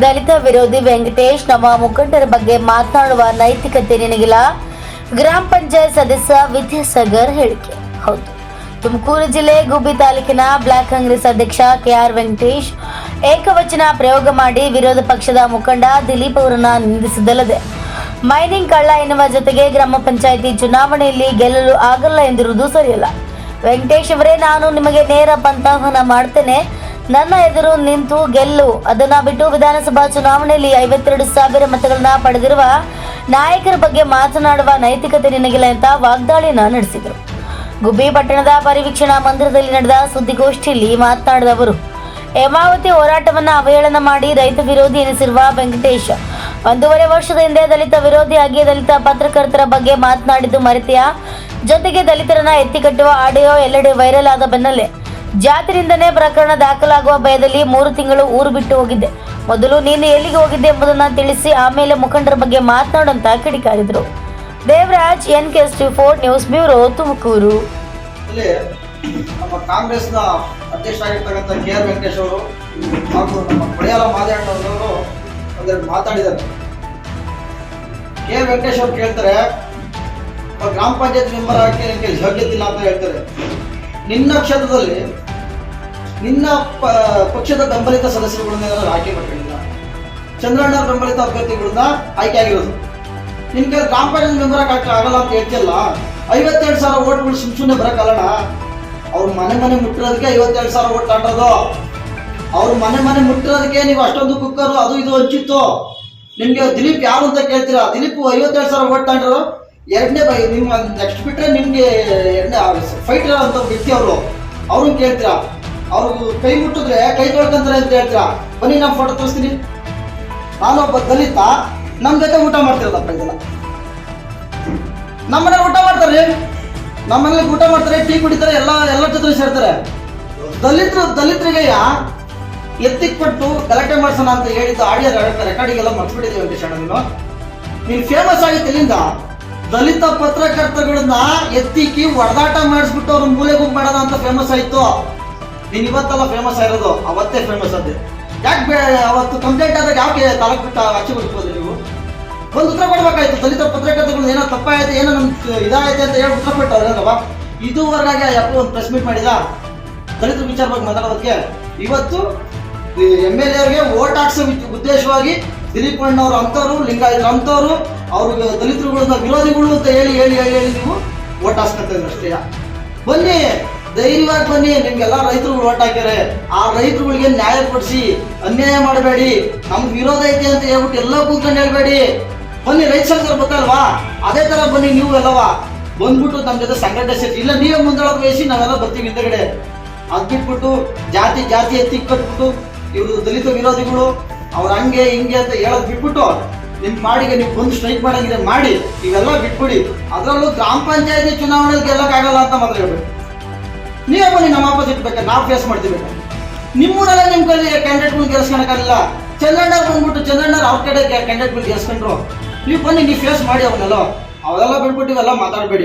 ದಲಿತ ವಿರೋಧಿ ವೆಂಕಟೇಶ್ ನಮ್ಮ ಮುಖಂಡರ ಬಗ್ಗೆ ಮಾತನಾಡುವ ನೈತಿಕತೆ ನಿನಗಿಲ್ಲ? ಗ್ರಾಮ ಪಂಚಾಯತ್ ಸದಸ್ಯ ವಿದ್ಯಾಸಾಗರ್ ಹೇಳಿಕೆ. ಹೌದು. ತುಮಕೂರು ಜಿಲ್ಲೆ ಗುಬ್ಬಿ ತಾಲೂಕಿನ ಬ್ಲಾಕ್ ಕಾಂಗ್ರೆಸ್ ಅಧ್ಯಕ್ಷ ಕೆಆರ್ ವೆಂಕಟೇಶ್ ಏಕವಚನ ಪ್ರಯೋಗ ಮಾಡಿ ವಿರೋಧ ಪಕ್ಷದ ಮುಖಂಡ ದಿಲೀಪ್ ಅವರನ್ನ ನಿಂದಿಸಿದಲ್ಲದೆ ಮೈನಿಂಗ್ ಕಳ್ಳ ಎನ್ನುವ ಜೊತೆಗೆ ಗ್ರಾಮ ಪಂಚಾಯಿತಿ ಚುನಾವಣೆಯಲ್ಲಿ ಗೆಲ್ಲಲು ಆಗಲ್ಲ ಎಂದಿರುವುದು ಸರಿಯಲ್ಲ. ವೆಂಕಟೇಶ್ ಅವರೇ, ನಾನು ನಿಮಗೆ ನೇರ ಪಂಥಾಹ್ವಾನ ಮಾಡ್ತೇನೆ. ನನ್ನ ಎದುರು ನಿಂತು ಗೆಲ್ಲು. ಅದನ್ನ ಬಿಟ್ಟು ವಿಧಾನಸಭಾ ಚುನಾವಣೆಯಲ್ಲಿ ಐವತ್ತೆರಡು ಸಾವಿರ ಮತಗಳನ್ನ ಪಡೆದಿರುವ ನಾಯಕರ ಬಗ್ಗೆ ಮಾತನಾಡುವ ನೈತಿಕತೆ ನಿನಗಿಲ್ಲ ಅಂತ ವಾಗ್ದಾಳಿನ ನಡೆಸಿದರು. ಗುಬ್ಬಿ ಪಟ್ಟಣದ ಪರಿವೀಕ್ಷಣಾ ಮಂದಿರದಲ್ಲಿ ನಡೆದ ಸುದ್ದಿಗೋಷ್ಠಿಯಲ್ಲಿ ಮಾತನಾಡಿದ ಅವರು ಹೇಮಾವತಿ ಹೋರಾಟವನ್ನ ಅವಹೇಳನ ಮಾಡಿ ರೈತ ವಿರೋಧಿ ಎನಿಸಿರುವ ವೆಂಕಟೇಶ್, ಒಂದೂವರೆ ವರ್ಷದ ಹಿಂದೆ ದಲಿತ ವಿರೋಧಿಯಾಗಿ ದಲಿತ ಪತ್ರಕರ್ತರ ಬಗ್ಗೆ ಮಾತನಾಡಿದ್ದು ಮರೆತೆಯ? ಜೊತೆಗೆ ದಲಿತರನ್ನ ಎತ್ತಿಕಟ್ಟುವ ಆಡಿಯೋ ಎಲ್ಲೆಡೆ ವೈರಲ್ ಆದ ಬೆನ್ನಲ್ಲೇ ಜಾತಿನಿಂದನೇ ಪ್ರಕರಣ ದಾಖಲಾಗುವ ಭಯದಲ್ಲಿ ಮೂರು ತಿಂಗಳು ಊರು ಬಿಟ್ಟು ಹೋಗಿದ್ದೆ. ಮೊದಲು ನೀನು ಎಲ್ಲಿಗೆ ಹೋಗಿದ್ದೆ ಎಂಬುದನ್ನ ತಿಳಿಸಿ ಆಮೇಲೆ ಮುಖಂಡರ ಬಗ್ಗೆ ಮಾತನಾಡುವಂತ ಕಿಡಿಕಾರಿದ್ರು. Devaraj N K four news bureau Tumakuru. ನಮ್ಮ ಕಾಂಗ್ರೆಸ್ನ ಅಧ್ಯಕ್ಷರಾಗಿರ್ತಕ್ಕಂಥ ಕೆ. ಆರ್. ವೆಂಕಟೇಶ್ ಅವರು ಹಾಗೂ ನಮ್ಮ ಪಡೆಯಲ ಮಾದೇಣ್ಣವರು ಒಂದೆರಡು ಮಾತಾಡಿದ್ದಾರೆ. ಕೆ. ಆರ್. ವೆಂಕಟೇಶ್ ಅವರು ಕೇಳ್ತಾರೆ ಗ್ರಾಮ ಪಂಚಾಯತ್ ಮೆಂಬರ್ ಆಗಿ ನಿಮಗೆ ಯೋಗ್ಯತೆ ಇಲ್ಲ? ಅಂತ ಹೇಳ್ತಾರೆ. ನಿನ್ನ ಕ್ಷೇತ್ರದಲ್ಲಿ ನಿನ್ನ ಪಕ್ಷದ ಬೆಂಬಲಿತ ಸದಸ್ಯರುಗಳನ್ನ ಏನಾದ್ರು ಆಯ್ಕೆ ಮಾಡ್ಕೊಂಡಿಲ್ಲ? ಚಂದ್ರಣ್ಣ ಬೆಂಬಲಿತ ಅಭ್ಯರ್ಥಿಗಳನ್ನ ಆಯ್ಕೆ ಆಗಿರೋದು. ನಿನ್ಗೆ ಗ್ರಾಮ ಪಂಚಾಯತ್ ಮೆಂಬರ್ ಆಗಲ್ಲ ಅಂತ ಹೇಳ್ತಿಲ್ಲ ಐವತ್ತೆರಡು ಸಾವಿರ ಓಟ್ಗಳು ಸುಮ್ ಸುಮ್ಮನೆ ಬರಕಲ್ಲಣ ಅವ್ರ ಮನೆ ಮನೆ ಮುಟ್ಟಿರೋದಕ್ಕೆ ಐವತ್ತೆರಡು ಸಾವಿರ ಓಟ್ ಆಟೋದು ಅವ್ರ ಮನೆ ಮನೆ ಮುಟ್ಟಿರೋದಕ್ಕೆ ನೀವು ಅಷ್ಟೊಂದು ಕುಕ್ಕರು, ಅದು ಇದು ಹಂಚಿತ್ತು ನಿಮ್ಗೆ ದಿಲೀಪ್ ಯಾರು ಅಂತ ಕೇಳ್ತೀರಾ? ದಿಲೀಪ್ ಐವತ್ತೆರಡು ಸಾವಿರ ಓಟ್ ತಾಂಡ್ರು. ಎರಡನೇ ಬೈ ನಿಮ್ಮ ನೆಕ್ಸ್ಟ್ ಬಿಟ್ರೆ ನಿಮಗೆ ಎರಡನೇ ಫೈಟರ್ ಅಂತ ವ್ಯಕ್ತಿ ಅವರು. ಅವ್ರನ್ನ ಕೇಳ್ತೀರಾ? ಅವ್ರು ಕೈ ಮುಟ್ಟಿದ್ರೆ, ಕೈ ತೊಳ್ಕೊಂತಾರೆ ಅಂತ ಹೇಳ್ತೀರಾ? ಬನ್ನಿ, ನಾನು ಫೋಟೋ ತೋರಿಸ್ತೀನಿ. ನಾನೊಬ್ಬ ದಲಿತ ನಮ್ಮ ಜೊತೆ ಊಟ ಮಾಡ್ತಿರೋದಪ್ಪ ಇದೆಲ್ಲ ನಮ್ಮನೆ ಊಟ ಮಾಡ್ತಾರೆ. ನಮ್ಮನೇಲಿ ಊಟ ಮಾಡ್ತಾರೆ, ಟೀ ಕುಡಿತಾರೆ, ಎಲ್ಲ ಎಲ್ಲ ಜೊತೆ ಸೇರ್ತಾರೆ. ದಲಿತರು ದಲಿತರಿಗೆ ಎತ್ತಿಕ್ ಪಟ್ಟು ಗಲಾಟೆ ಮಾಡ್ಸೋಣ ಅಂತ ಹೇಳಿದ್ದು ಆಡಿಯೋ ರೆಕಾರ್ಡಿಂಗ್ ಎಲ್ಲ ಮರ್ಸ್ಬಿಟ್ಟಿದ್ದೀವಿ ಅಂತ ನೀನು ನೀನು ಫೇಮಸ್ ಆಗಿತ್ತು ಇಲ್ಲಿಂದ ದಲಿತ ಪತ್ರಕರ್ತಗಳನ್ನ ಎತ್ತಿಕ್ಕಿ ಹೊಡೆದಾಟ ಮಾಡಿಸ್ಬಿಟ್ಟು ಅವ್ರ ಮೂಲೆ ಹೋಗಿ ಮಾಡೋಣ ಅಂತ ಫೇಮಸ್ ಆಯ್ತು. ನೀನ್ ಇವತ್ತಲ್ಲ ಫೇಮಸ್ ಆಗಿರೋದು, ಅವತ್ತೇ ಫೇಮಸ್ ಅದೇ. ಯಾಕೆ ಅವತ್ತು ಕಂಪ್ಲೇಂಟ್ ಆದಾಗ ಯಾಕೆ ತಾಲೂಕು ಬಿಟ್ಟ ಆಚೆ ಬಿಡ್ಬೋದು ನೀವು? ಒಂದು ಉತ್ತರ ಕೊಡ್ಬೇಕಾಯ್ತು, ದಲಿತ ಪತ್ರಕರ್ತಗಳು ಏನೋ ತಪ್ಪಾಯ್ತು, ಏನೋ ನಮ್ ಇದಾಯ್ತು ಅಂತ ಹೇಳಿ ಉತ್ತರ ಕೊಟ್ಟವ್ರಲ್ವಾ ಇದುವರೆಗೆ ಯಾಕೋ ಒಂದು ಪ್ರೆಸ್ ಮೀಟ್ ಮಾಡಿದ? ದಲಿತರ ವಿಚಾರವಾಗಿ ಮಾತಾಡೋದಕ್ಕೆ? ಇವತ್ತು ಎಂ ಎಲ್ ಎವ್ರಿಗೆ ಓಟ್ ಹಾಕ್ಸೋ ಉದ್ದೇಶವಾಗಿ ದಿಲೀಪ್ ಅಣ್ಣವ್ರು ಅಂಥವ್ರು ಲಿಂಗಾಯತರು ಅಂಥವ್ರು, ಅವ್ರಿಗೆ ದಲಿತರುಗಳನ್ನ ವಿರೋಧಿಗಳು ಅಂತ ಹೇಳಿ ಹೇಳಿ ಹೇಳಿ ಹೇಳಿ ನೀವು ಓಟ್ ಹಾಕ್ಸ್ಕೊತಾ ಇದ್ರು ಅಷ್ಟೇ. ಬನ್ನಿ, ಧೈರ್ಯವಾಗಿ ಬನ್ನಿ, ನಿಮ್ಗೆಲ್ಲ ರೈತರುಗಳು ಓಟ್ ಹಾಕ್ಯಾರೆ. ಆ ರೈತರುಗಳಿಗೆ ನ್ಯಾಯ ಕೊಡಿಸಿ, ಅನ್ಯಾಯ ಮಾಡಬೇಡಿ. ನಮ್ಗೆ ವಿರೋಧ ಐತೆ ಅಂತ ಹೇಳ್ಬಿಟ್ಟು ಎಲ್ಲ ಕೂತ್ಕೊಂಡು ಹೇಳ್ಬೇಡಿ. ಬನ್ನಿ, ರೈತ ಸಂಘದವ್ರು ಗೊತ್ತಲ್ವಾ? ಅದೇ ತರ ಬನ್ನಿ, ನೀವು ಎಲ್ಲವ. ಬಂದ್ಬಿಟ್ಟು ನಮ್ಮ ಜೊತೆ ಸಂಘಟನೆ ಸೇರಿ ಇಲ್ಲ, ನೀವೇ ಮುಂದೊಳಗೆ ವಹಿಸಿ ನಾವೆಲ್ಲ ಬರ್ತೀವಿ ಹಿಂದಗಡೆ. ಅದ್ ಬಿಟ್ಬಿಟ್ಟು ಜಾತಿ ಜಾತಿ ಎತ್ತಿ ಕಟ್ಬಿಟ್ಟು ಇವರು ದಲಿತ ವಿರೋಧಿಗಳು ಅವ್ರ ಹಂಗೆ ಹಿಂಗೆ ಅಂತ ಹೇಳೋದ್ ಬಿಟ್ಬಿಟ್ಟು ನಿಮ್ ಮಾಡಿಗೆ ನೀವು ಬಂದು ಸ್ಟ್ರೈಕ್ ಮಾಡಂಗಿದೆ ಮಾಡಿ. ಇವೆಲ್ಲ ಬಿಟ್ಬಿಡಿ. ಅದರಲ್ಲೂ ಗ್ರಾಮ ಪಂಚಾಯತಿ ಚುನಾವಣೆಗೆ ಗೆಲ್ಲಕ್ಕಾಗಲ್ಲ ಅಂತ ಮಾತ್ರ ಹೇಳ್ಬೇಕು ನೀವೇ ಬನ್ನಿ, ನಮ್ಮ ಆಪೋಸಿಟ್ ಬೇಕ ನಾವು ಫೇಸ್ ಮಾಡ್ತೀವಿ ನಿಮ್ಮೂರಲ್ಲೇ ನಿಮ್ಮ ಕಡೆ ಕ್ಯಾಂಡಿಡೇಟ್ಗಳು ಗೆಲ್ಸ್ಕೊಳಕ್ಕಾಗಲ್ಲ ಚಂದ್ರಣ್ಣ ಬಂದ್ಬಿಟ್ಟು ಚಂದ್ರಣ್ಣ ಅವ್ರ ಕಡೆ ಕ್ಯಾಂಡಿಡೇಟ್ಗಳು ಗೆಲ್ಸ್ಕೊಂಡ್ರು. ನೀವು ಬನ್ನಿ, ನೀವು ಫೇಸ್ ಮಾಡಿ ಅವನ್ನೆಲ್ಲ. ಅವೆಲ್ಲ ಬಿಟ್ಬಿಟ್ಟು ಇವೆಲ್ಲ ಮಾತಾಡಬೇಡಿ.